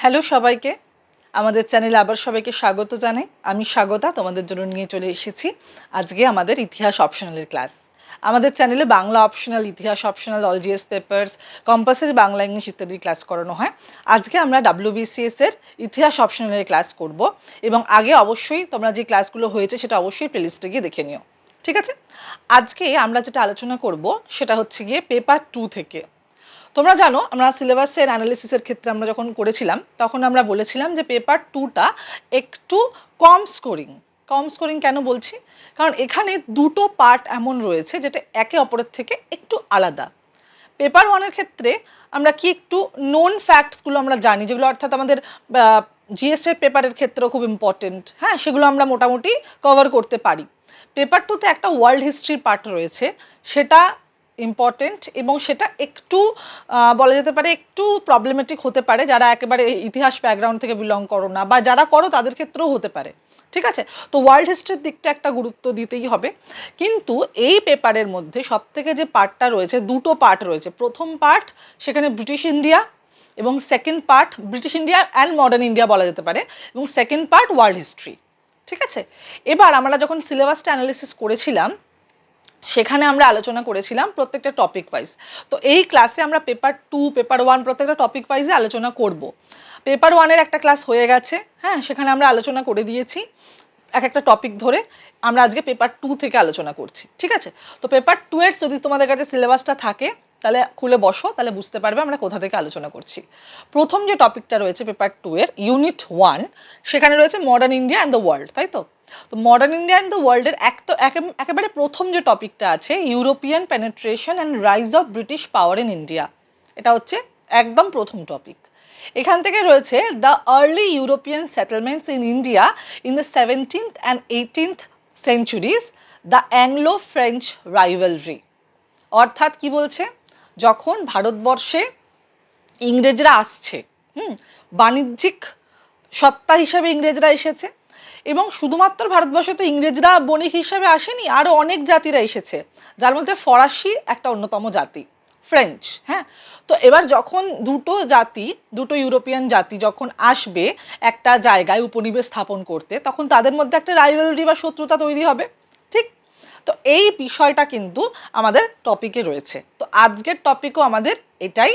Hello সবাইকে। আমাদের চ্যানেলে আবার সবাইকে স্বাগত জানাই। আমি স্বাগতা, তোমাদের জন্য নিয়ে চলে এসেছি। আজকে আমাদের ইতিহাস অপশনালের ক্লাস আমাদের চ্যানেলে বাংলা অপশনাল ইতিহাস অপশনাল অল জিএস পেপার্স কম্পাসের বাংলা ইংলিশ ইত্যাদি ক্লাস করানো হয়। আজকে আমরা ডাব্লিউবিসিএস এর ইতিহাস অপশনালের ক্লাস করব এবং আগে অবশ্যই তোমরা যে ক্লাসগুলো হয়েছে সেটা অবশ্যই প্লেলিস্টে গিয়ে দেখে নিও। ঠিক আছে? আজকে আমরা যেটা আলোচনা করব সেটা হচ্ছে গিয়ে পেপার টু থেকে। তোমরা জানো, আমরা সিলেবাসের অ্যানালিসিসের ক্ষেত্রে আমরা যখন করেছিলাম, তখন আমরা বলেছিলাম যে পেপার টুটা একটু কম স্কোরিং কম স্কোরিং কেন বলছি? কারণ এখানে দুটো পার্ট এমন রয়েছে যেটা একে অপরের থেকে একটু আলাদা। পেপার ওয়ানের ক্ষেত্রে আমরা কি একটু নোন ফ্যাক্টসগুলো আমরা জানি, যেগুলো অর্থাৎ আমাদের জিএসএফ পেপারের ক্ষেত্রেও খুব ইম্পর্টেন্ট হ্যাঁ সেগুলো আমরা মোটামুটি কভার করতে পারি। পেপার টুতে একটা ওয়ার্ল্ড হিস্ট্রির পার্ট রয়েছে, সেটা ইম্পর্টেন্ট এবং সেটা একটু বলা যেতে পারে একটু প্রবলেমেটিক হতে পারে যারা একেবারে ইতিহাস ব্যাকগ্রাউন্ড থেকে বিলং করো না বা যারা করো তাদের ক্ষেত্রেও হতে পারে, ঠিক আছে? তো ওয়ার্ল্ড হিস্ট্রির দিকটা একটা গুরুত্ব দিতেই হবে। কিন্তু এই পেপারের মধ্যে সব থেকে যে পার্টটা রয়েছে, দুটো পার্ট রয়েছে। প্রথম পার্ট সেখানে ব্রিটিশ ইন্ডিয়া এবং second part British India and modern India বলা যেতে পারে এবং সেকেন্ড পার্ট ওয়ার্ল্ড হিস্ট্রি ঠিক আছে? এবার আমরা যখন সিলেবাসটা অ্যানালিসিস করেছিলাম সেখানে আমরা আলোচনা করেছিলাম প্রত্যেকটা টপিক ওয়াইজ তো এই ক্লাসে আমরা পেপার টু পেপার ওয়ান প্রত্যেকটা টপিক ওয়াইজে আলোচনা করব। পেপার ওয়ানের একটা ক্লাস হয়ে গেছে হ্যাঁ সেখানে আমরা আলোচনা করে দিয়েছি এক একটা টপিক ধরে। আমরা আজকে পেপার টু থেকে আলোচনা করছি, ঠিক আছে? তো পেপার টু এর যদি তোমাদের কাছে সিলেবাসটা থাকে, তাহলে খুলে বসো, তাহলে বুঝতে পারবে আমরা কোথা থেকে আলোচনা করছি। প্রথম যে টপিকটা রয়েছে পেপার টু এর ইউনিট ওয়ান সেখানে রয়েছে modern India and the world তাই তো? তো মডার্ন ইন্ডিয়া অ্যান্ড দ্য ওয়ার্ল্ডের এক তো একেবারে প্রথম যে টপিকটা আছে European penetration and rise of British power in India এটা হচ্ছে একদম প্রথম টপিক এখান থেকে রয়েছে the early European settlements in India in the seventeenth and eighteenth centuries the Anglo French rivalry অর্থাৎ কি বলছে? যখন ভারতবর্ষে ইংরেজরা আসছে, হুম, বাণিজ্যিক সত্তা হিসাবে ইংরেজরা এসেছে এবং শুধুমাত্র ভারতবর্ষে তো ইংরেজরা বণিক হিসাবে আসেনি আরও অনেক জাতিরা এসেছে, যার মধ্যে ফরাসি একটা অন্যতম জাতি, ফ্রেঞ্চ হ্যাঁ? তো এবার যখন দুটো জাতি, দুটো ইউরোপিয়ান জাতি যখন আসবে একটা জায়গায় উপনিবেশ স্থাপন করতে, তখন তাদের মধ্যে একটা রাইভেলরি বা শত্রুতা তৈরি হবে, ঠিক? তো এই বিষয়টা কিন্তু আমাদের টপিকে রয়েছে। তো আজকের টপিকও আমাদের এটাই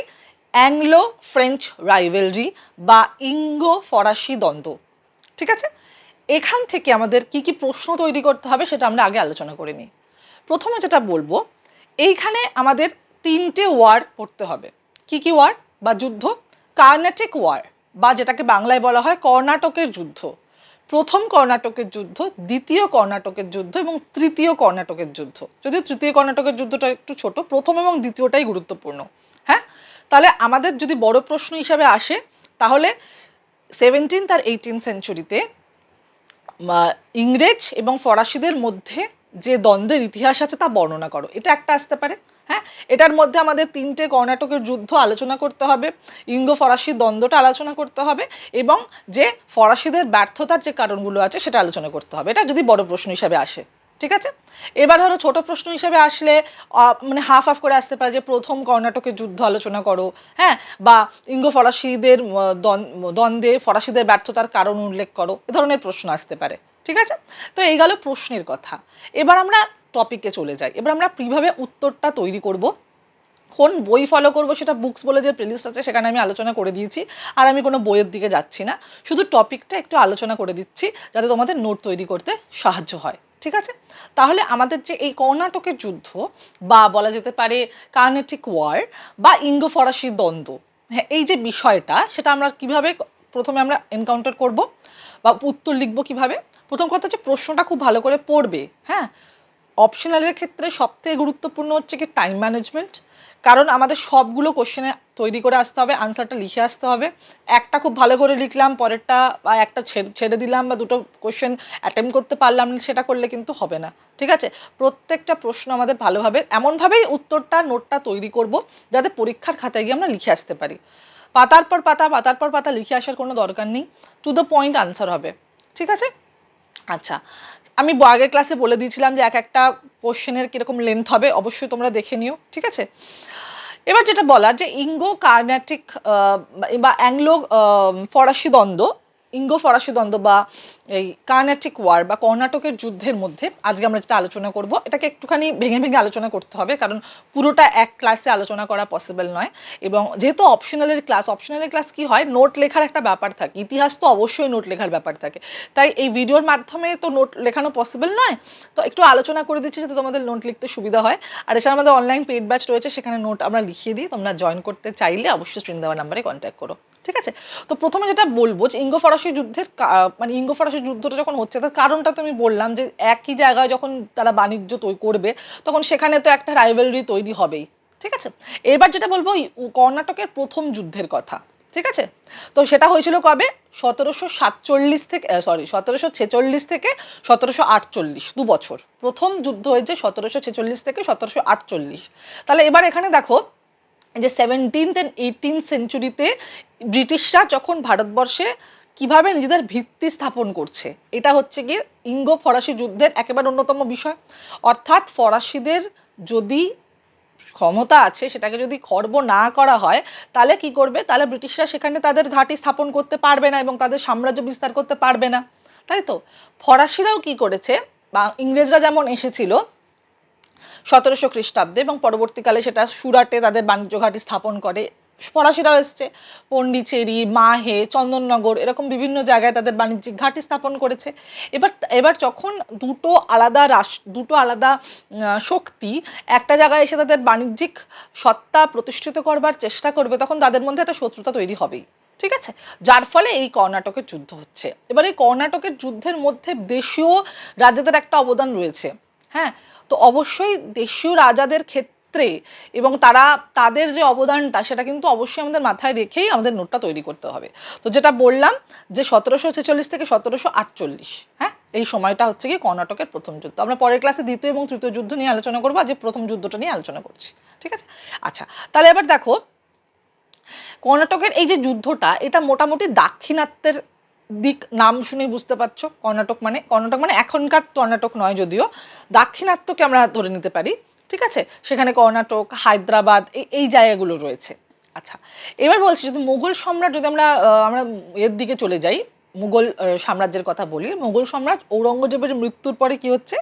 অ্যাংলো ফ্রেঞ্চ রাইভেলরি বা ইঙ্গো ফরাসি দ্বন্দ্ব, ঠিক আছে? এখান থেকে আমাদের কি কি প্রশ্ন তৈরি করতে হবে সেটা আমরা আগে আলোচনা করে নিই। প্রথমে যেটা বলব, এইখানে আমাদের তিনটে ওয়ার পড়তে হবে। কি কি ওয়ার? বা যুদ্ধ। কার্নাটিক ওয়ার, বা যেটাকে বাংলায় বলা হয় কর্ণাটকের যুদ্ধ। প্রথম কর্ণাটকের যুদ্ধ, দ্বিতীয় কর্ণাটকের যুদ্ধ এবং তৃতীয় কর্ণাটকের যুদ্ধ। যদিও তৃতীয় কর্ণাটকের যুদ্ধটা একটু ছোট, প্রথম এবং দ্বিতীয়টাই গুরুত্বপূর্ণ। হ্যাঁ? তাহলে আমাদের যদি বড় প্রশ্ন হিসাবে আসে, তাহলে সেভেন্টিন্থ আর এইটিন সেঞ্চুরিতে ইংরেজ এবং ফরাসিদের মধ্যে যে দ্বন্দ্বের ইতিহাস আছে তা বর্ণনা করো। এটা একটা আসতে পারে হ্যাঁ? এটার মধ্যে আমাদের তিনটে কর্ণাটকের যুদ্ধ আলোচনা করতে হবে ইঙ্গো ফরাসি দ্বন্দ্বটা আলোচনা করতে হবে এবং যে ফরাসিদের ব্যর্থতার যে কারণগুলো আছে সেটা আলোচনা করতে হবে। এটা যদি বড় প্রশ্ন হিসাবে আসে। ঠিক আছে? এবার ধরো ছোট প্রশ্ন হিসেবে আসলে মানে হাফ হাফ করে আসতে পারে যে প্রথম কর্ণাটকের যুদ্ধ আলোচনা করো হ্যাঁ? বা ইঙ্গো ফরাসিদের দ্বন্দ্বে ফরাসিদের ব্যর্থতার কারণ উল্লেখ করো, এ ধরনের প্রশ্ন আসতে পারে, ঠিক আছে? তো এই গেল প্রশ্নের কথা। এবার আমরা টপিকে চলে যাই। এবার আমরা কীভাবে উত্তরটা তৈরি করব? কোন বই ফলো করব? সেটা বুকস বলে যে প্লেলিস্ট আছে, সেখানে আমি আলোচনা করে দিয়েছি, আর আমি কোনো বইয়ের দিকে যাচ্ছি না। শুধু টপিকটা একটু আলোচনা করে দিচ্ছি, যাতে তোমাদের নোট তৈরি করতে সাহায্য হয়। ঠিক আছে? তাহলে আমাদের যে এই কর্ণাটকের যুদ্ধ বা বলা যেতে পারে কার্নেটিক ওয়ার বা ইঙ্গো ফরাসি দ্বন্দ্ব হ্যাঁ এই যে বিষয়টা, সেটা আমরা কীভাবে প্রথমে আমরা এনকাউন্টার করব বা উত্তর লিখব কীভাবে? প্রথম কথা হচ্ছে প্রশ্নটা খুব ভালো করে পড়বে হ্যাঁ? অপশনালের ক্ষেত্রে সবথেকে গুরুত্বপূর্ণ হচ্ছে কি টাইম ম্যানেজমেন্ট কারণ আমাদের সবগুলো কোশ্চেনে তৈরি করে আসতে হবে আনসারটা লিখে আসতে হবে। একটা খুব ভালো করে লিখলাম, পরেরটা বা একটা ছেড়ে দিলাম বা দুটো কোশ্চেন অ্যাটেম্প করতে পারলাম না সেটা করলে কিন্তু হবে না। ঠিক আছে? প্রত্যেকটা প্রশ্ন আমাদের ভালোভাবে, এমনভাবেই উত্তরটা নোটটা তৈরি করব, যাতে পরীক্ষার খাতায় গিয়ে আমরা লিখে আসতে পারি। পাতার পর পাতা, পাতার পর পাতা লিখে আসার কোনো দরকার নেই। টু দ্য পয়েন্ট আনসার হবে। ঠিক আছে? আচ্ছা আমি আগের ক্লাসে বলে দিয়েছিলাম যে এক একটা কোশ্চেনের কীরকম লেন্থ হবে, অবশ্যই তোমরা দেখে নিও। ঠিক আছে? এবার যেটা বলার যে ইঙ্গো কার্নাটিক বা অ্যাংলো ফরাসি দ্বন্দ্ব ইঙ্গো ফরাসি দ্বন্দ্ব বা এই কার্নাটিক ওয়ার বা কর্ণাটকের যুদ্ধের মধ্যে আজকে আমরা যেটা আলোচনা করব, এটাকে একটুখানি ভেঙে ভেঙে আলোচনা করতে হবে, কারণ পুরোটা এক ক্লাসে আলোচনা করা পসিবল নয়। এবং যেহেতু অপশনালের ক্লাস অপশনালের ক্লাস কি হয়? নোট লেখার একটা ব্যাপার থাকে, ইতিহাস তো অবশ্যই নোট লেখার ব্যাপার থাকে। তাই এই ভিডিওর মাধ্যমে তো নোট লেখানো পসিবল নয়। তো একটু আলোচনা করে দিচ্ছি যাতে তোমাদের নোট লিখতে সুবিধা হয়। আর এছাড়া আমাদের অনলাইন পেড ব্যাচ রয়েছে, সেখানে নোট আমরা লিখিয়ে দিই, তোমরা জয়েন করতে চাইলে অবশ্যই স্ক্রিন দেওয়া নাম্বারে কন্ট্যাক্ট করো। ঠিক আছে? তো প্রথমে যেটা বলব যে ইঙ্গো ফরাসি যুদ্ধের মানে ইঙ্গো ফরাসি যুদ্ধটা যখন হচ্ছে, তার কারণটা তো আমি বললাম যে একই জায়গায় যখন তারা বাণিজ্য তৈরি করবে, তখন সেখানে তো একটা রাইভেলরি তৈরি হবেই, ঠিক আছে? এবার যেটা বলব কর্ণাটকের প্রথম যুদ্ধের কথা, ঠিক আছে? তো সেটা হয়েছিল কবে? সতেরোশো সাতচল্লিশ থেকে সরি সতেরোশো ছেচল্লিশ থেকে সতেরোশো আটচল্লিশ, দু বছর। প্রথম যুদ্ধ হয়েছে সতেরোশো ছেচল্লিশ থেকে সতেরোশো আটচল্লিশ। তাহলে এবার এখানে দেখো যে সেভেন্টিন্থ অ্যান্ড এইটিন সেঞ্চুরিতে ব্রিটিশরা যখন ভারতবর্ষে কীভাবে নিজেদের ভিত্তি স্থাপন করছে, এটা হচ্ছে গিয়ে ইঙ্গো ফরাসি যুদ্ধের একেবারে অন্যতম বিষয়। অর্থাৎ ফরাসিদের যদি ক্ষমতা আছে, সেটাকে যদি খর্ব না করা হয়, তাহলে কি করবে? তাহলে ব্রিটিশরা সেখানে তাদের ঘাঁটি স্থাপন করতে পারবে না এবং তাদের সাম্রাজ্য বিস্তার করতে পারবে না। তাই তো? ফরাসিরাও কি করেছে? বা ইংরেজরা যেমন এসেছিল সতেরোশো খ্রিস্টাব্দে এবং পরবর্তীকালে সেটা সুরাটে তাদের বাণিজ্য ঘাঁটি স্থাপন করে। ফরাসিরাও এসছে। পন্ডিচেরি, মাহে, চন্দননগর এরকম বিভিন্ন জায়গায় তাদের বাণিজ্যিক ঘাঁটি স্থাপন করেছে। এবার এবার যখন দুটো আলাদা রাষ্ট্র দুটো আলাদা শক্তি একটা জায়গায় এসে তাদের বাণিজ্যিক সত্তা প্রতিষ্ঠিত করবার চেষ্টা করবে, তখন তাদের মধ্যে একটা শত্রুতা তৈরি হবেই। ঠিক আছে? যার ফলে এই কর্ণাটকের যুদ্ধ হচ্ছে। এবার এই কর্ণাটকের যুদ্ধের মধ্যে দেশীয় রাজাদের একটা অবদান রয়েছে। হ্যাঁ? তো অবশ্যই দেশীয় রাজাদের ক্ষেত্রে এবং তারা তাদের যে অবদানটা, সেটা কিন্তু অবশ্যই আমাদের মাথায় রেখেই আমাদের নোটটা তৈরি করতে হবে। তো যেটা বললাম যে সতেরোশো ছেচল্লিশ থেকে সতেরোশো আটচল্লিশ হ্যাঁ? এই সময়টা হচ্ছে কি কর্ণাটকের প্রথম যুদ্ধ। আমরা পরের ক্লাসে দ্বিতীয় এবং তৃতীয় যুদ্ধ নিয়ে আলোচনা করব, আজ প্রথম যুদ্ধটা নিয়ে আলোচনা করছি, ঠিক আছে? আচ্ছা তাহলে এবার দেখো, কর্ণাটকের এই যে যুদ্ধটা, এটা মোটামুটি দাক্ষিণাত্যের দিক নাম শুনেই বুঝতে পারছ, কর্ণাটক মানে কর্ণাটক মানে এখনকার কর্ণাটক নয় যদিও, দাক্ষিণাত্যকে আমরা ধরে নিতে পারি, ঠিক আছে? সেখানে কর্ণাটক, হায়দ্রাবাদ এই জায়গাগুলো রয়েছে। আচ্ছা এবার বলছি যদি মুঘল সম্রাট যদি আমরা আমরা এর দিকে চলে যাই, মুঘল সাম্রাজ্যের কথা বলি, মুঘল সম্রাট ঔরঙ্গজেবের মৃত্যুর পরে কি হচ্ছে?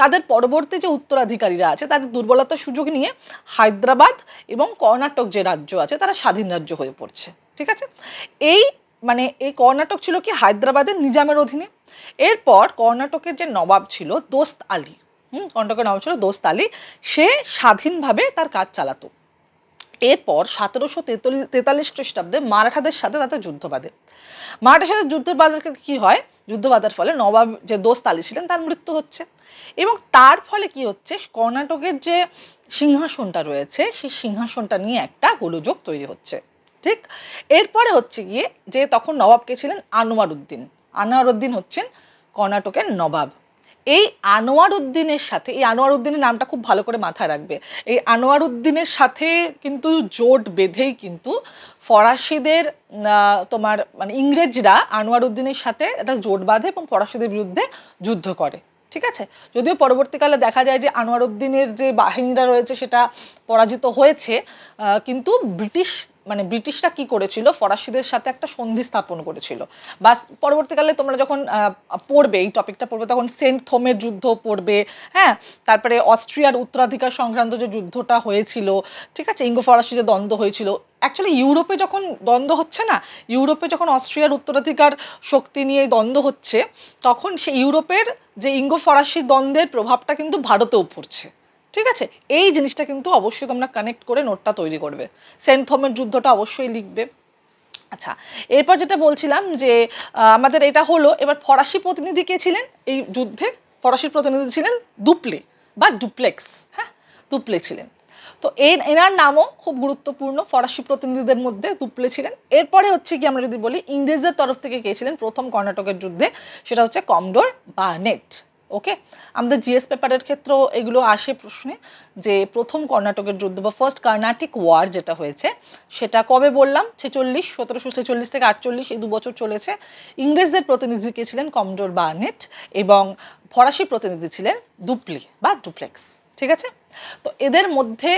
তাদের পরবর্তী যে উত্তরাধিকারীরা আছে, তাদের দুর্বলতার সুযোগ নিয়ে হায়দ্রাবাদ এবং কর্ণাটক যে রাজ্য আছে, তারা স্বাধীন রাজ্য হয়ে পড়ছে, ঠিক আছে? এই মানে এই কর্ণাটক ছিল কি হায়দ্রাবাদের নিজামের অধীনে। এরপর কর্ণাটকের যে নবাব ছিল দোস্ত আলী, হুম, কর্ণাটকের নবাব ছিল দোস্ত আলী, সে স্বাধীনভাবে তার কাজ চালাতো। এরপর সতেরোশো তেতাল্লিশ খ্রিস্টাব্দে মারাঠাদের সাথে তাদের যুদ্ধ বাঁধে। মারাঠার সাথে যুদ্ধ বাঁধার কি হয়? যুদ্ধ বাঁধার ফলে নবাব যে দোস্ত আলী ছিলেন তার মৃত্যু হচ্ছে। এবং তার ফলে কি হচ্ছে? কর্ণাটকের যে সিংহাসনটা রয়েছে, সেই সিংহাসনটা নিয়ে একটা গোলযোগ তৈরি হচ্ছে। ঠিক? এরপরে হচ্ছে গিয়ে যে তখন নবাব কে ছিলেন? আনোয়ার উদ্দিন। আনোয়ার উদ্দিন হচ্ছেন কর্ণাটকের নবাব। এই আনোয়ার উদ্দিনের সাথে, এই আনোয়ার উদ্দিনের নামটা খুব ভালো করে মাথায় রাখবে। এই আনোয়ার উদ্দিনের সাথে কিন্তু জোট বেঁধেই কিন্তু ফরাসিদের তোমার মানে ইংরেজরা আনোয়ার উদ্দিনের সাথে একটা জোট বাঁধে এবং ফরাসিদের বিরুদ্ধে যুদ্ধ করে। ঠিক আছে? যদিও পরবর্তীকালে দেখা যায় যে আনোয়ার উদ্দিনের যে বাহিনীরা রয়েছে সেটা পরাজিত হয়েছে কিন্তু ব্রিটিশ মানে ব্রিটিশরা কি করেছিল? ফরাসিদের সাথে একটা সন্ধি স্থাপন করেছিল। বা পরবর্তীকালে তোমরা যখন পড়বে, এই টপিকটা পড়বে, তখন সেন্ট থোমের যুদ্ধ পড়বে হ্যাঁ? তারপরে অস্ট্রিয়ার উত্তরাধিকার সংক্রান্ত যে যুদ্ধটা হয়েছিল, ঠিক আছে? ইঙ্গো ফরাসি যে দ্বন্দ্ব হয়েছিল। অ্যাকচুয়ালি ইউরোপে যখন দ্বন্দ্ব হচ্ছে না, ইউরোপে যখন অস্ট্রিয়ার উত্তরাধিকার শক্তি নিয়ে দ্বন্দ্ব হচ্ছে, তখন সে ইউরোপের যে ইঙ্গো ফরাসি দ্বন্দ্বের প্রভাবটা কিন্তু ভারতেও পড়ছে। ঠিক আছে? এই জিনিসটা কিন্তু অবশ্যই তোমরা কানেক্ট করে নোটটা তৈরি করবে। সেন্ট থমের যুদ্ধটা অবশ্যই লিখবে। আচ্ছা এরপর যেটা বলছিলাম যে আমাদের এটা হলো, এবার ফরাসি প্রতিনিধি কে ছিলেন? এই যুদ্ধে ফরাসি প্রতিনিধি ছিলেন দুপ্লে বা ডুপ্লেক্স হ্যাঁ? দুপ্লে ছিলেন। তো এর এনার নামও খুব গুরুত্বপূর্ণ, ফরাসি প্রতিনিধিদের মধ্যে দুপ্লে ছিলেন। এরপরে হচ্ছে কি আমরা যদি বলি, ইংরেজদের তরফ থেকে কে ছিলেন প্রথম কর্ণাটকের যুদ্ধে? সেটা হচ্ছে কমডোর বার্নেট। ওকে আমাদের জিএস পেপারের ক্ষেত্রেও এগুলো আসে প্রশ্নে যে প্রথম কর্ণাটকের যুদ্ধ বা ফার্স্ট কর্ণাটিক ওয়ার যেটা হয়েছে, সেটা কবে বললাম? ছেচল্লিশ, সতেরোশো ছেচল্লিশ থেকে আটচল্লিশ, এই দু বছর চলেছে। ইংরেজদের প্রতিনিধি কে ছিলেন কমডোর বার্নেট এবং ফরাসি প্রতিনিধি ছিলেন দুপ্লি বা ডুপ্লেক্স। ঠিক আছে? তো এদের মধ্যে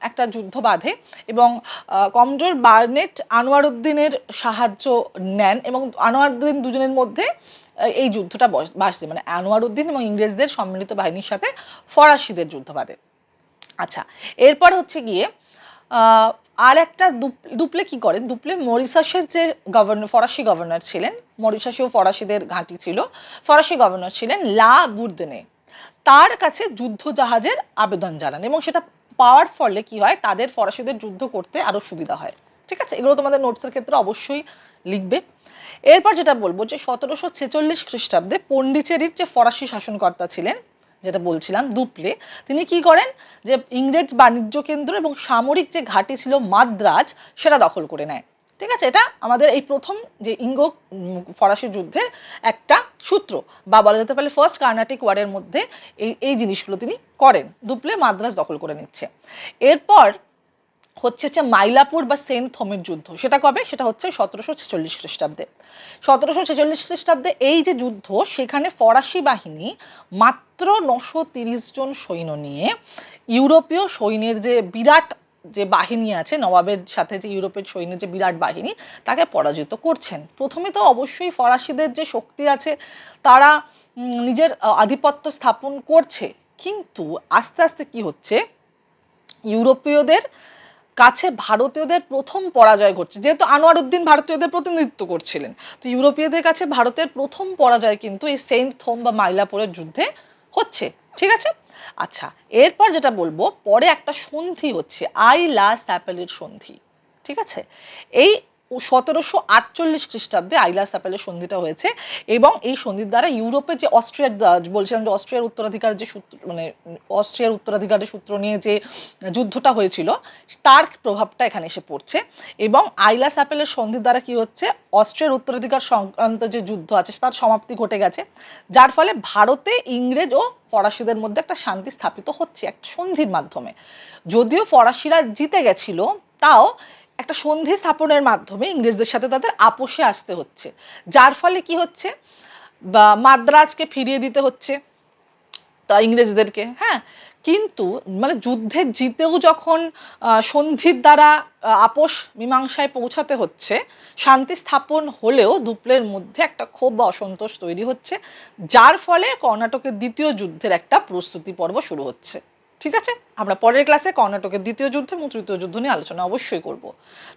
একটা যুদ্ধ বাঁধে এবং কমজোর বার্নেট আনোয়ার উদ্দিনের সাহায্য নেন এবং আনোয়ার উদ্দিন দুজনের মধ্যে এই যুদ্ধটা বস- বাসছে মানে আনোয়ার উদ্দিন এবং ইংরেজদের সম্মিলিত বাহিনীর সাথে ফরাসিদের যুদ্ধ বাঁধে। আচ্ছা এরপর হচ্ছে গিয়ে আর একটা দুপ- দুপলে কি করেন? দুপলে মরিশাসের যে গভর্নর ফরাসি গভর্নর ছিলেন, মরিশাসেও ফরাসিদের ঘাঁটি ছিল, ফরাসি গভর্নর ছিলেন লা বুর্দেনে। তার কাছে যুদ্ধ জাহাজের আবেদন জানান এবং সেটা পাওয়ার ফলে কি হয়, তাদের ফরাসিদের যুদ্ধ করতে আরও সুবিধা হয়। ঠিক আছে? এগুলো তোমাদের নোটসের ক্ষেত্রে অবশ্যই লিখবে। এরপর যেটা বলব যে, সতেরোশো ছেচল্লিশ খ্রিস্টাব্দে পন্ডিচেরির যে ফরাসি শাসনকর্তা ছিলেন, যেটা বলছিলাম দুপলে, তিনি কি করেন? যে, ইংরেজ বাণিজ্য কেন্দ্র এবং সামরিক যে ঘাঁটি ছিল মাদ্রাজ, সেটা দখল করে নেয়। ঠিক আছে? এটা আমাদের এই প্রথম যে ইঙ্গ ফরাসি যুদ্ধের একটা সূত্র। বা বলা যেতে পারে ফার্স্ট কার্নাটিক ওয়ারের মধ্যে এই এই জিনিসগুলো তিনি করেন। দুপলে মাদ্রাজ দখল করে নিচ্ছে। এরপর হচ্ছে হচ্ছে মাইলাপুর বা সেন্ট থমের যুদ্ধ। সেটা কবে? সেটা হচ্ছে সতেরোশো ছেচল্লিশ খ্রিস্টাব্দে। সতেরোশো ছেচল্লিশ খ্রিস্টাব্দে এই যে যুদ্ধ, সেখানে ফরাসি বাহিনী মাত্র নশো তিরিশ জন সৈন্য নিয়ে ইউরোপীয় সৈন্যের যে বিরাট যে বাহিনী আছে, নবাবের সাথে যে ইউরোপের সৈন্যের যে বিরাট বাহিনী, তাকে পরাজিত করছেন। প্রথমে তো অবশ্যই ফরাসিদের যে শক্তি আছে, তারা নিজের আধিপত্য স্থাপন করছে। কিন্তু আস্তে আস্তে কি হচ্ছে? ইউরোপীয়দের কাছে ভারতীয়দের প্রথম পরাজয় ঘটছে। যেহেতু আনোয়ার উদ্দিন ভারতীয়দের প্রতিনিধিত্ব করছিলেন, তো ইউরোপীয়দের কাছে ভারতের প্রথম পরাজয় কিন্তু এই সেন্ট থোম বা মাইলাপুরের যুদ্ধে হচ্ছে। ঠিক আছে? আচ্ছা এরপর যেটা বলব, পরে একটা সন্ধি হচ্ছে, আই লাস্ট অ্যাপেলের সন্ধি, ঠিক আছে? এই সতেরোশো আটচল্লিশ খ্রিস্টাব্দে আইলা স্যাপেলের সন্ধিটা হয়েছে এবং এই সন্ধির দ্বারা ইউরোপে যে অস্ট্রিয়ার বলছিলাম যে অস্ট্রিয়ার উত্তরাধিকার যে সূত্র মানে অস্ট্রিয়ার উত্তরাধিকারের সূত্র নিয়ে যে যুদ্ধটা হয়েছিল, তার প্রভাবটা এখানে এসে পড়ছে এবং আইলা স্যাপেলের সন্ধির দ্বারা কি হচ্ছে, অস্ট্রিয়ার উত্তরাধিকার সংক্রান্ত যে যুদ্ধ আছে তার সমাপ্তি ঘটে গেছে, যার ফলে ভারতে ইংরেজ ও ফরাসিদের মধ্যে একটা শান্তি স্থাপিত হচ্ছে একটা সন্ধির মাধ্যমে। যদিও ফরাসিরা জিতে গেছিল, তাও একটা সন্ধি স্থাপনের মাধ্যমে ইংরেজদের সাথে তাদের আপোষে আসতে হচ্ছে। যার ফলে কি হচ্ছে? বা মাদ্রাজকে ফিরিয়ে দিতে হচ্ছে তা ইংরেজদেরকে হ্যাঁ? কিন্তু মানে যুদ্ধে জিতেও যখন সন্ধির দ্বারা আপোষ মীমাংসায় পৌঁছাতে হচ্ছে, শান্তি স্থাপন হলেও দুপলের মধ্যে একটা ক্ষোভ বা অসন্তোষ তৈরি হচ্ছে, যার ফলে কর্ণাটকের দ্বিতীয় যুদ্ধের একটা প্রস্তুতি পর্ব শুরু হচ্ছে। ঠিক আছে? আমরা পরের ক্লাসে কর্ণাটকের দ্বিতীয় যুদ্ধ এবং তৃতীয় যুদ্ধ নিয়ে আলোচনা অবশ্যই করব।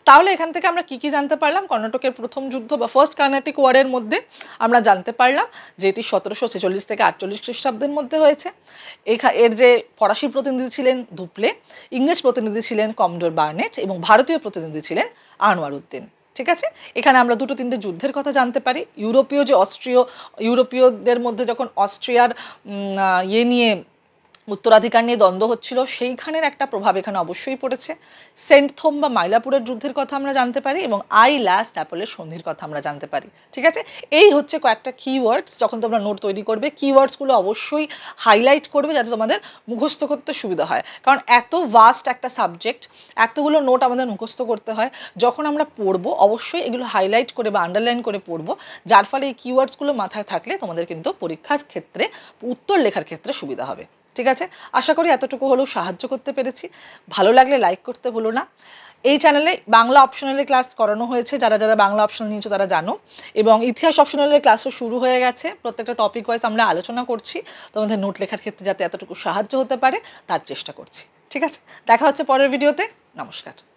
তাহলে এখান থেকে আমরা কি কি জানতে পারলাম? কর্ণাটকের প্রথম যুদ্ধ বা ফার্স্ট কার্নাটিক ওয়ারের মধ্যে আমরা জানতে পারলাম যে এটি সতেরোশো ছেচল্লিশ থেকে আটচল্লিশ খ্রিস্টাব্দের মধ্যে হয়েছে। এখা- এর যে ফরাসি প্রতিনিধি ছিলেন দুপলে ইংরেজ প্রতিনিধি ছিলেন কমডোর বার্নেট এবং ভারতীয় প্রতিনিধি ছিলেন আনোয়ার উদ্দিন। ঠিক আছে? এখানে আমরা দুটো তিনটে যুদ্ধের কথা জানতে পারি। ইউরোপীয় যে অস্ট্রীয়, ইউরোপীয়দের মধ্যে যখন অস্ট্রিয়ার ইয়ে নিয়ে উত্তরাধিকার নিয়ে দ্বন্দ্ব হচ্ছিল, সেইখানের একটা প্রভাব এখানে অবশ্যই পড়েছে। সেন্ট থোম বা মাইলাপুরের যুদ্ধের কথা আমরা জানতে পারি এবং আই লাস অ্যাপলের সন্ধির কথা আমরা জানতে পারি, ঠিক আছে? এই হচ্ছে কয়েকটা কিওয়ার্ডস যখন তোমরা নোট তৈরি করবে কিওয়ার্ডসগুলো অবশ্যই হাইলাইট করবে যাতে তোমাদের মুখস্থ করতে সুবিধা হয়। কারণ এত ভাস্ট একটা সাবজেক্ট এতগুলো নোট আমাদের মুখস্থ করতে হয়, যখন আমরা পড়ব, অবশ্যই এগুলো হাইলাইট করে বা আন্ডারলাইন করে পড়ব, যার ফলে এই কিওয়ার্ডসগুলো মাথায় থাকলে তোমাদের কিন্তু পরীক্ষার ক্ষেত্রে, উত্তর লেখার ক্ষেত্রে সুবিধা হবে। ঠিক আছে? আশা করি এতটুকু হলেও সাহায্য করতে পেরেছি। ভালো লাগলে লাইক করতে ভুলো না। এই চ্যানেলে বাংলা অপশনালের ক্লাস করানো হয়েছে। যারা যারা বাংলা অপশনাল নিয়েছো তারা জানো। এবং ইতিহাস অপশনালের ক্লাসও শুরু হয়ে গেছে। প্রত্যেকটা টপিক ওয়াইজ আমরা আলোচনা করছি। তোমাদের নোট লেখার ক্ষেত্রে যাতে এতটুকু সাহায্য হতে পারে, তার চেষ্টা করছি। ঠিক আছে? দেখা হচ্ছে পরের ভিডিওতে নমস্কার।